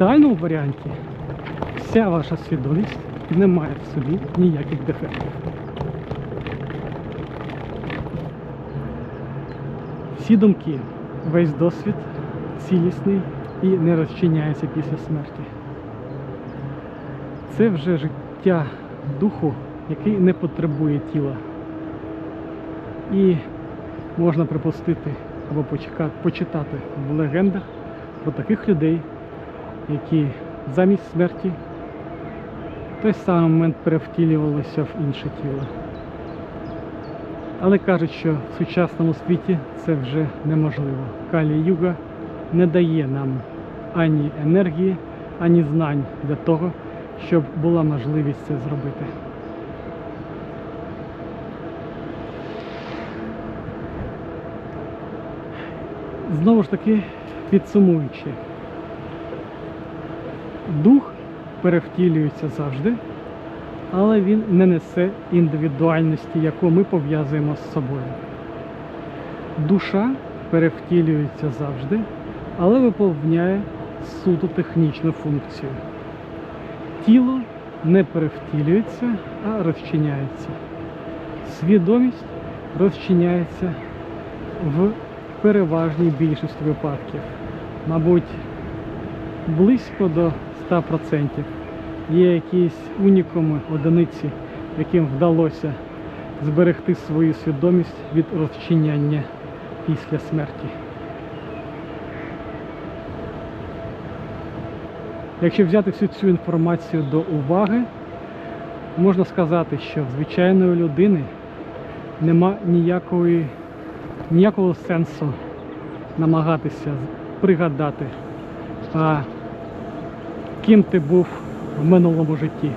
ідеальному варіанті вся ваша свідомість не має в собі ніяких дефектів. Всі думки, весь досвід цілісний і не розчиняється після смерті. Це вже життя духу, який не потребує тіла. І можна припустити або почека- почитати в легендах про таких людей, які замість смерті в той самий момент перевтілювалися в інше тіло. Але кажуть, що в сучасному світі це вже неможливо. Калі Юга не дає нам ані енергії, ані знань для того, щоб була можливість це зробити. Знову ж таки, підсумуючи, дух перевтілюється завжди, але він не несе індивідуальності, яку ми пов'язуємо з собою. Душа перевтілюється завжди, але виповняє суто технічну функцію. Тіло не перевтілюється, а розчиняється. Свідомість розчиняється в переважній більшості випадків. Мабуть, близько до 100%. Є якісь унікуми, одиниці, яким вдалося зберегти свою свідомість від розчиняння після смерті. Якщо взяти всю цю інформацію до уваги, можна сказати, що в звичайної людини нема ніякої, ніякого сенсу намагатися пригадати, а ким ти був в минулому житті.